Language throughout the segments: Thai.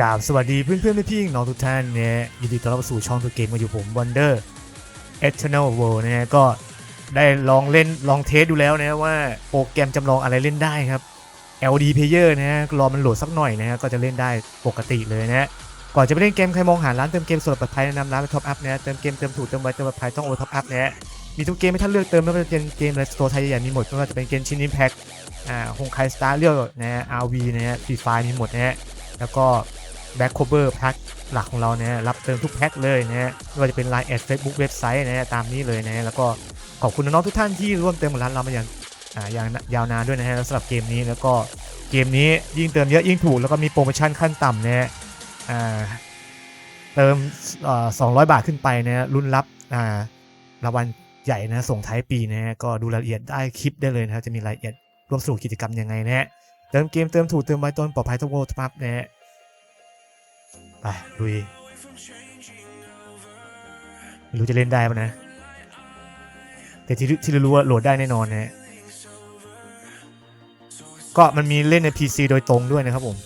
กราบสวัสดีเพื่อนเพื่อนๆพี่ๆน้องทุกท่านเนี่ยยินดีต้อนรับสู่ช่องตัวเกมมาอยู่ผม Wonder Eternal World เนะฮะก็ได้ลองเล่นลองเทสดูแล้วนะว่าโปรแกรมจำลองอะไรเล่นได้ครับ LD Player นะฮะรอมันโหลดสักหน่อยนะฮะก็จะเล่นได้ปกติเลยนะฮะก่อนจะไปเล่นเกมใครมองหาร้านเติมเกมสดปลอดภัยแนะนำร้านไปท็อปอัพนะเติมเกมเติมถูกเติมไวเติมปลอดภัยต้องโอท็อปอัพนะฮะมีทุกเกมให้ท่านเลือกเติมไม่ว่าจะเป็นเกมอะสโตร์ไทยใหญ่มีหมดไม่ว่าจะเป็นเกมชินอิมแพคอ่าฮงไคสตาร์เรียลนะฮะ RV นะฮะฟรีไฟมีหมดนะฮะแล้วก็ แบ็คโคเวอร์แพ็คหลักของเราเนี่ยรับเติมทุกแพ็คเลยนะฮะไม่ว่าจะเป็น Line แอดเฟซบุ๊กเว็บไซต์นะฮะตามนี้เลยนะฮะแล้วก็ขอบคุณน้องๆทุกท่านที่ร่วมเติมกับร้านเรามาอย่างอ่าอย่างยาวนานด้วยนะฮะสำหรับเกมนี้แล้วก็เกมนี้ยิ่งเติมเยอะยิ่งถูกแล้วก็มีโปรโมชั่นขั้นต่ำนะฮะอ่าเติมเอ่อ200บาทขึ้นไปนะฮะรุ่นรับอ่ารางวัลใหญ่นะส่งท้ายปีนะฮะก็ดูรายละเอียดได้คลิปได้เลยนะครับจะมีรายละเอียดร่วมสนุกกิจกรรมยังไงนะฮะเติมเกมเติมถูกเติมไวต้นปลอดภัยทุกโวลต์ปั๊บนะฮะ ไปลุยไม่รู้จะเล่นได้ปะนะ แต่ที่ที่รู้ว่าโหลดได้แน่นอนนะก็มันมีเล่นใน PC โดยตรงด้วยนะครับผม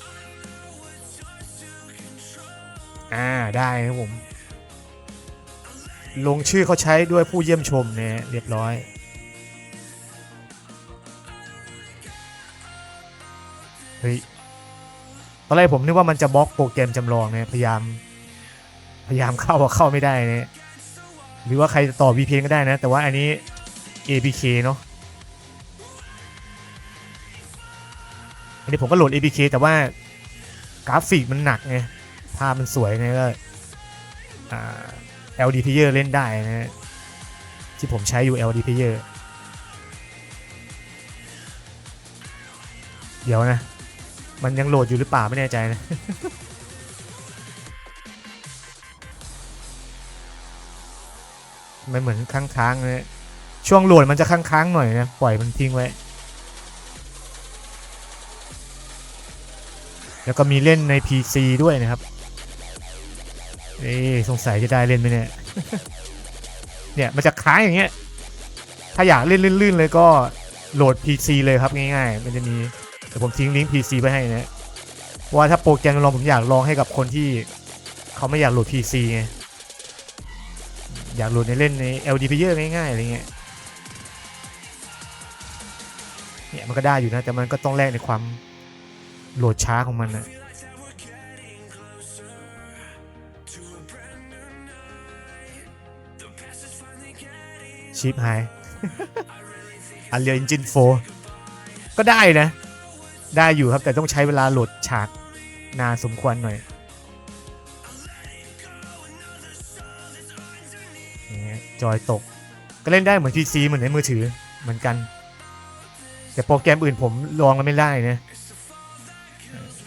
อ่าได้ครับผม ลงชื่อเขาใช้ด้วยผู้เยี่ยมชมเนะฮะเรียบร้อยเฮ้ย ตอนแรกผมนึกว่ามันจะบล็อกโปรแกรมจำลองเนี่ยพยายาม พยายามเข้าอะเข้าไม่ได้เนี่ยหรือว่าใครจะต่อ VPN ก็ได้นะ แต่ว่าอันนี้ APK เนาะอันนี้ผมก็โหลด APK แต่ว่ากราฟิกมันหนักไงภาพมันสวยไงก็อ่า LD Player เล่นได้นะที่ผมใช้อยู่ LD Player เดี๋ยวนะ มันยังโหลดอยู่หรือเปล่าไม่แน่ใจนะ มันเหมือนค้างๆเลยช่วงโหลดมันจะค้างๆหน่อยนะ ปล่อยมันทิ้งไว้ แล้วก็มีเล่นใน PC ด้วยนะครับ เอ๊ะสงสัยจะได้เล่นไหมเนี่ย เนี่ยมันจะค้างอย่างเงี้ย ถ้าอยากเล่นลื่นๆเลยก็โหลด PC เลยครับง่ายๆ มันจะมี เดี๋ยวผมทิ้งลิงก์ PC ไว้ให้นะเพราะว่าถ้าโปรแกรมลองผมอยากลองให้กับคนที่เขาไม่อยากโหลด PC ไงอยากโหลดในเล่นใน LD Player ง่ายๆอะไรเงี้ยเนี่ยมันก็ได้อยู่นะ แต่มันก็ต้องแลกในความโหลดช้าของมันนะชิปไฮ Unreal Engine 4ก็ได้นะ ได้อยู่ครับแต่ต้องใช้เวลาโหลดฉากนานสมควรหน่อยนี่จอยตก ก็เล่นได้เหมือน PC เหมือนในมือถือเหมือนกัน แต่โปรแกรมอื่นผมลองแล้วไม่ได้นะ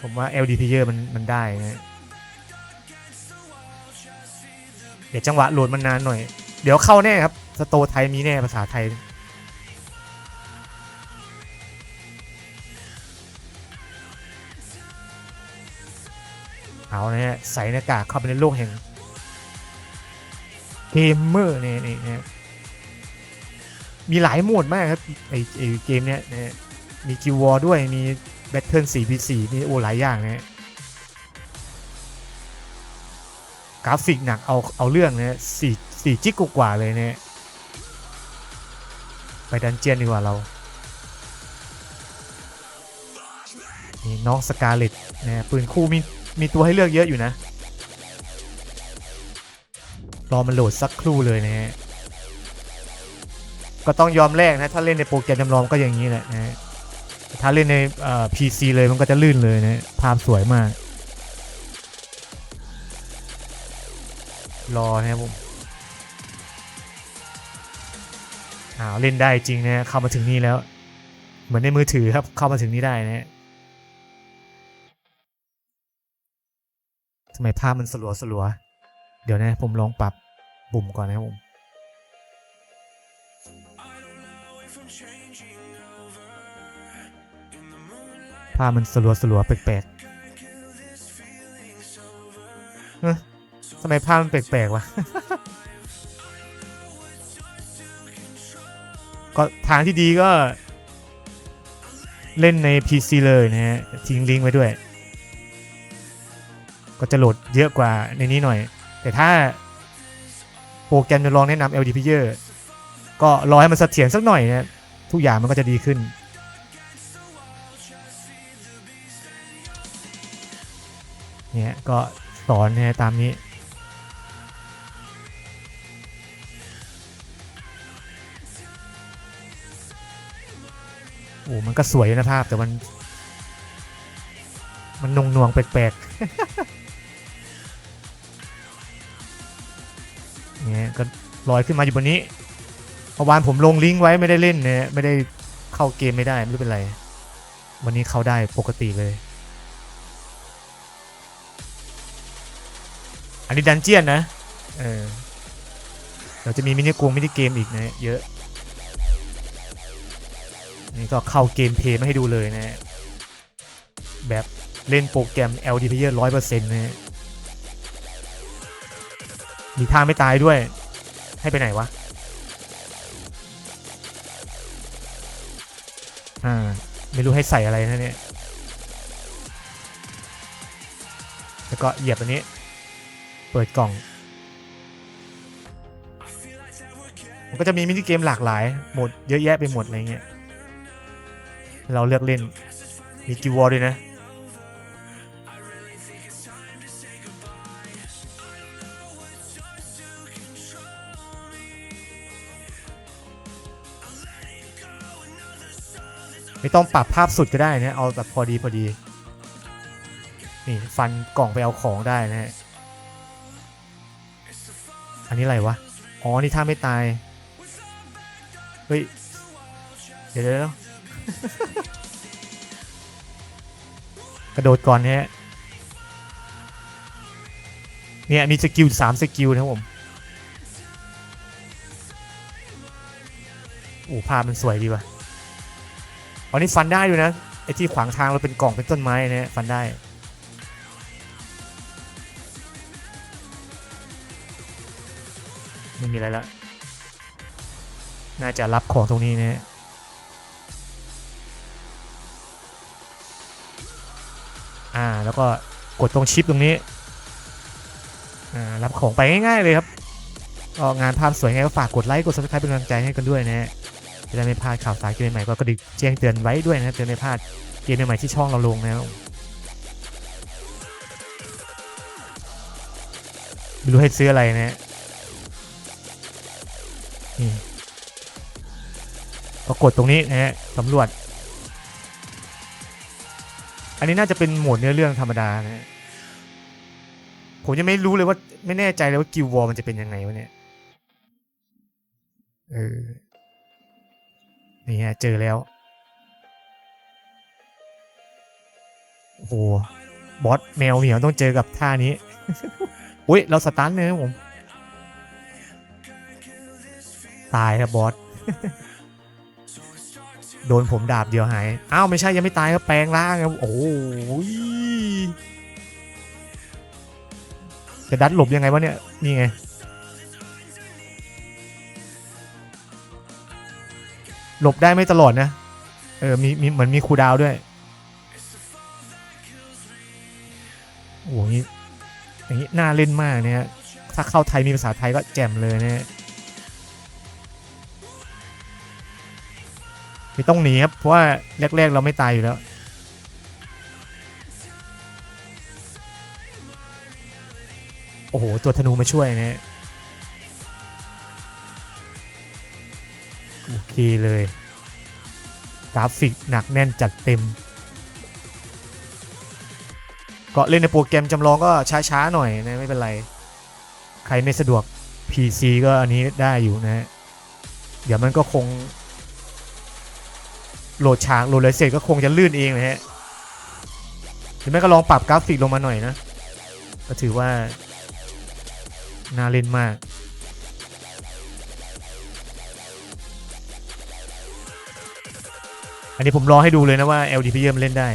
ผมว่า LD Player มันมันได้นะเดี๋ยวจังหวะโหลดมันนานหน่อย เดี๋ยวเข้าแน่ครับ สโตไทยมีแน่ภาษาไทย เอานะฮะใส่หน้ากากเข้าไปในโลกแห่งเกมเมอร์เนี่ยนี่นะมีหลายโหมดมากครับไอไอเกมเนี้ยนะมีกิววอด้วยมีแบทเทิล 4v4 มีโอหลายอย่างนะกราฟิกหนักเอาเอาเรื่องนะสี่สี่จิกกว่าเลยเนะฮะไปดันเจียนดีกว่าเรานี่น้องสกาเลตนะปืนคู่มี มีตัวให้เลือกเยอะอยู่นะ รอมันโหลดสักครู่เลยนะฮะ ก็ต้องยอมแลกนะ ถ้าเล่นในโปรแกรมจำลองก็อย่างนี้แหละนะฮะถ้าเล่นในเอ่อ PC เลยมันก็จะลื่นเลยนะภาพสวยมาก รอนะครับผมอ้าวเล่นได้จริงนะเข้ามาถึงนี่แล้ว เหมือนในมือถือครับเข้ามาถึงนี่ได้นะ ทำไมภาพมันสลัวสลัว เดี๋ยวนะผมลองปรับปุ่มก่อนนะผมภาพมันสลัวสลัวแปลกๆเฮ้ยทำไมภาพมันแปลกๆวะก็ทางที่ดีก็เล่นใน PC เลยนะฮะ ทิ้งลิงก์ไว้ด้วย ก็จะโหลดเยอะกว่าในนี้หน่อย แต่ถ้าโปรแกรมจะลองแนะนำ LD Player ก็รอให้มันเสถียรสักหน่อยนะทุกอย่างมันก็จะดีขึ้นเนี่ยก็สอนนะตามนี้ โอ้มันก็สวยนะภาพแต่มัน มันนงนวงแปลกๆ ก็ลอยขึ้นมาอยู่บนนี้เมื่อวานผมลงลิงก์ไว้ไม่ได้เล่นเนี่ยไม่ได้เข้าเกมไม่ได้ไม่รู้เป็นไร วันนี้เข้าได้ปกติเลย อันนี้ดันเจียนนะเออเราจะมีมินิกงมินิเกมอีกนะเยอะ นี่ก็เข้าเกมเพย์มาให้ดูเลยนะฮะแบบเล่นโปรแกรม LD Player ร้อยเปอร์เซ็นต์นะฮะมีท่าไม่ตายด้วย ให้ไปไหนวะ อ่า ไม่รู้ให้ใส่อะไรนะเนี่ย แล้วก็เหยียบอันนี้ เปิดกล่อง มันก็จะมีมินิเกมหลากหลาย หมดเยอะแยะไปหมดอะไรเงี้ย เราเลือกเล่น มีกิวอร์ด้วยนะ ไม่ต้องปรับภาพสุดก็ได้นะเอาแบบพอดีพอดีนี่ฟันกล่องไปเอาของได้นะฮะอันนี้อะไรวะอ๋อนี่ถ้าไม่ตายเฮ้ยเดี๋ยวเดี๋ยวกระโดดก่อนนะฮะเนี่ยมีสกิลสามสกิลนะผมโอ้ภาพมันสวยดีว่ะ อันนี้ฟันได้ด้วยนะไอ้ที่ขวางทางเราเป็นกล่องเป็นต้นไม้นะฮะฟันได้ไม่มีอะไรละน่าจะรับของตรงนี้นะฮะอ่าแล้วก็กดตรงชิปตรงนี้อ่ารับของไปง่ายๆเลยครับก็งานภาพสวยไงก็ฝากกดไลค์กด subscribe เป็นกำลังใจให้กันด้วยนะฮะ จะได้ไม่พลาดข่าวสารเกมใหม่ก็กระดิ่งแจ้งเตือนไว้ด้วยนะเตือนไม่พลาดเกมใหม่ที่ช่องเราลงนะครับไม่รู้ให้ซื้ออะไรนะฮะนี่ก็กดตรงนี้นะฮะสำรวจ อันนี้น่าจะเป็นโหมดเนื้อเรื่องธรรมดานะผมยังไม่รู้เลยว่าไม่แน่ใจเลยว่ากิววอลมันจะเป็นยังไงวะเนี่ยเออ นี่ฮะเจอแล้วโอ้โหบอสแมวเหมียวต้องเจอกับท่านี้อุ้ยเราสตันเลยผม ตายครับบอสโดนผมดาบเดียวหายอ้าวไม่ใช่ยังไม่ตายครับแปลงร่างครับโอ้โหจะดัดหลบยังไงวะเนี่ยนี่ไง หลบได้ไม่ตลอดนะ เออมีมีเหมือนมีคูดาวด้วยโอ้โหนี่อย่างนี้น่าเล่นมากเนี่ยถ้าเข้าไทยมีภาษาไทยก็แจ่มเลยเนี่ยไม่ต้องหนีครับเพราะว่าแรกๆเราไม่ตายอยู่แล้วโอ้โห ตัวธนูมาช่วยนะโอ เคเลย กราฟิกหนักแน่นจัดเต็ม ก็เล่นในโปรแกรมจำลองก็ช้าๆหน่อยนะไม่เป็นไร ใครไม่สะดวก PC ก็อันนี้ได้อยู่นะฮะเดี๋ยวมันก็คง โหลดฉากโหลดอะไรเสร็จก็คงจะลื่นเองนะฮะหรือไม่ก็ลองปรับกราฟิกลงมาหน่อยนะ ก็ถือว่า น่าเล่นมาก นนี้ผมรอให้ดูเลยนะว่า LD p มันเล่นได้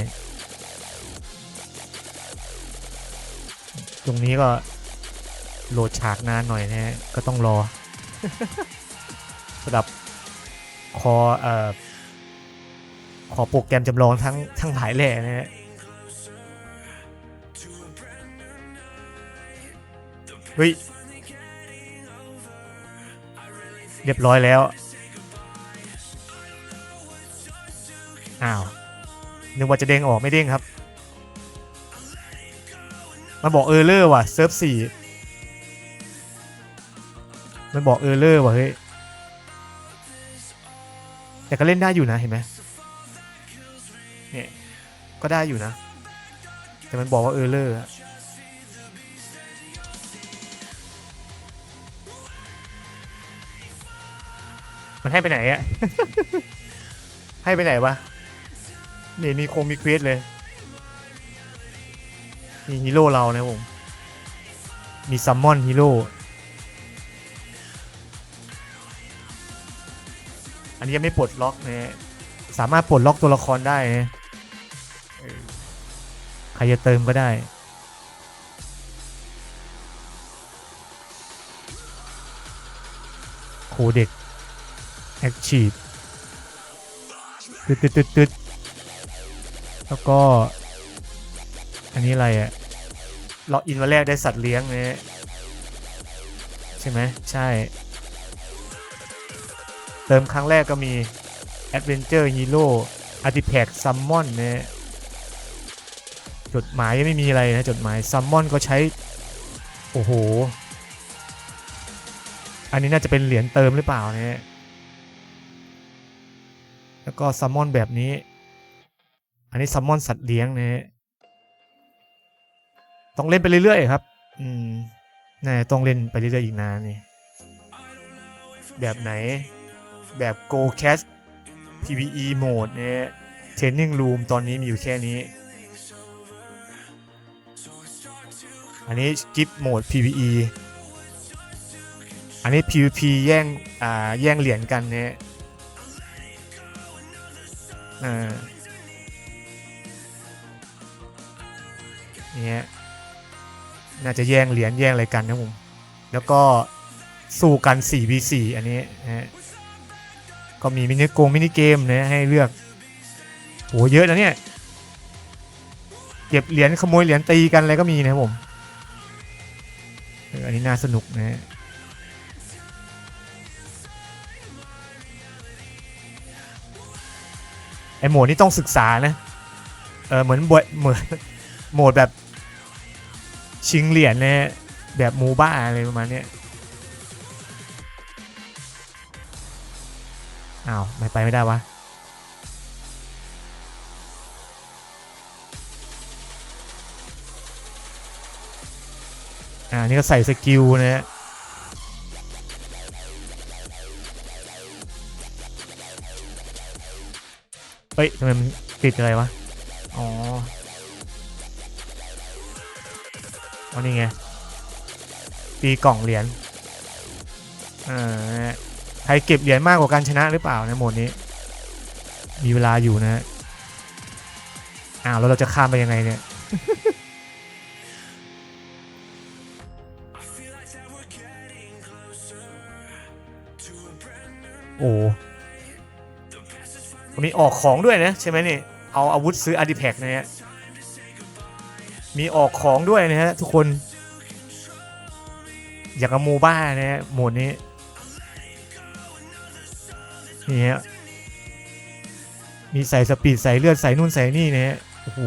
ตรงนี้ก็โหลดฉากนานหน่อยนะฮะ ก็ต้องรอสำหรับคอเอ่อขอโปรแกรมจำลองทั้งทั้งหลายแหล่นะฮะ เฮ้ย เรียบร้อยแล้ว อ้าวนึกว่าจะเด้งออกไม่เด้งครับ มันบอกเออร์เลอร์ว่ะเซิร์ฟสี่มันบอกเออร์เลอร์ว่ะเฮ้ยแต่ก็เล่นได้อยู่นะเห็นไหมเนี่ยก็ได้อยู่นะ แต่มันบอกว่าเออร์เลอร์มันให้ไปไหนอะให้ไปไหนวะ นี่มีโคมมีเควสเลยมีฮีโร่เรานะผมมีซัมมอนฮีโร่อันนี้ยังไม่ปลดล็อกนะสามารถปลดล็อกตัวละครได้นะใครจะเติมก็ได้โคเด็กแอคชีพตึดตึดตึดตึด แล้วก็ อันนี้อะไรอะล็อกอินมาแรกได้สัตว์เลี้ยงเนะใช่ไหมใช่ เติมครั้งแรกก็มี Adventure Hero Artifact Summon นะจดหมายยังไม่มีอะไรนะจดหมาย Summon ก็ใช้ โอ้โห อันนี้น่าจะเป็นเหรียญเติมหรือเปล่านะแล้วก็ Summon แบบนี้ อันนี้ Summon สัตว์เลี้ยงนะต้องเล่นไปเรื่อยๆครับ อืมน่ต้องเล่นไปเรื่อยๆอีกนานนี่ แบบไหน แบบ Go Cash PVE Mode เนี่ย Training Room ตอนนี้มีอยู่แค่นี้ อันนี้ Skip Mode PVE อันนี้ PVP แย่ง อ่า แย่งเหรียญกันเนี่ยอ่า เนี่ยน่าจะแย่งเหรียญแย่งอะไรกันนะผม แล้วก็สู้กัน 4v4 อันนี้นะก็มีมินิโกงมินิเกมนะให้เลือกโหเยอะนะเนี่ย เก็บเหรียญขโมยเหรียญตีกันอะไรก็มีนะผมอออันนี้น่าสนุกนะฮะไอโหมดนี้ต้องศึกษานะ เออเหมือนบทเหมือนโหมดแบบ ชิงเหรียญนะฮะแบบมูบ้าอะไรประมาณเนี้ยอ้าวไม่ไปไม่ได้วะอ่านี่ก็ใส่สกิลนะฮะเฮ้ยทำไมมันติดอะไรวะ อ๋อ อันนี้ไง ตีกล่องเหรียญอ่าใครเก็บเหรียญมากกว่าการชนะหรือเปล่าในโหมดนี้ มีเวลาอยู่นะอ้าวแล้วเราจะข้ามไปยังไงเนี่ยโอ้มีออกของด้วยนะ ใช่ไหมนี่ เอาอาวุธซื้ออาร์ติแพกนะฮะ มีออกของด้วยนะฮะทุกคน อยากกับโมบ้านะฮะโหมดนี้ นี่ฮะ มีใส่สปีดใส่เลือดใส่นู่นใส่นี่นะฮะ โอ้โห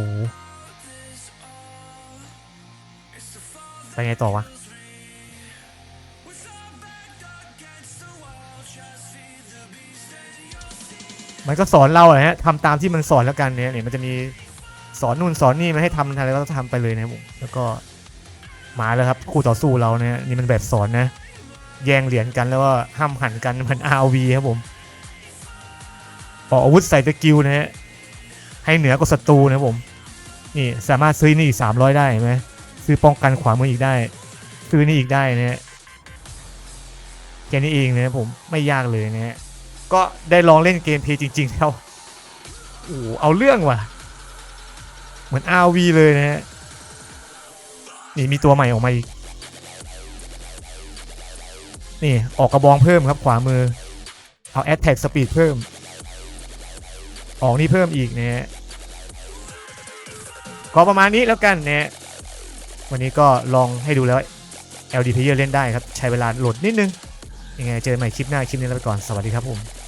ไปไงต่อวะมันก็สอนเราอะฮะทำตามที่มันสอนแล้วกันเนี่ยเนี่ยมันจะมี สอนนู่นสอนนี่มาให้ทำอะไรก็ทำไปเลยนะครับผมแล้วก็มาแล้วครับคู่ต่อสู้เราเนี่ยนี่มันแบบสอนนะ แย่งเหรียญกันแล้วก็ห้ามหันกันเหมือน RV ครับผมออกอาวุธใส่สกิลนะฮะให้เหนือกว่าศัตรูนะครับผม นี่สามารถซื้อนี่อีกสามร้อยได้ไหมซื้อป้องกันขวามืออีกได้ ซื้อนี่อีกได้นะฮะแค่นี้เองนะครับผมไม่ยากเลยนะฮะก็ได้ลองเล่นเกมเพย์จริง ๆ แล้วโอ้เอาเรื่องว่ะ เหมือน RV เลยนะฮะ นี่มีตัวใหม่ออกมาอีก นี่ออกกระบองเพิ่มครับขวามือ เอา Attack Speed เพิ่ม ออกนี่เพิ่มอีกนะฮะ ก็ประมาณนี้แล้วกันนะฮะ วันนี้ก็ลองให้ดูแล้ว LD Player เล่นได้ครับ ใช้เวลาโหลดนิดนึง ยังไงเจอกันใหม่คลิปหน้าคลิปนี้แลาไปก่อน สวัสดีครับผม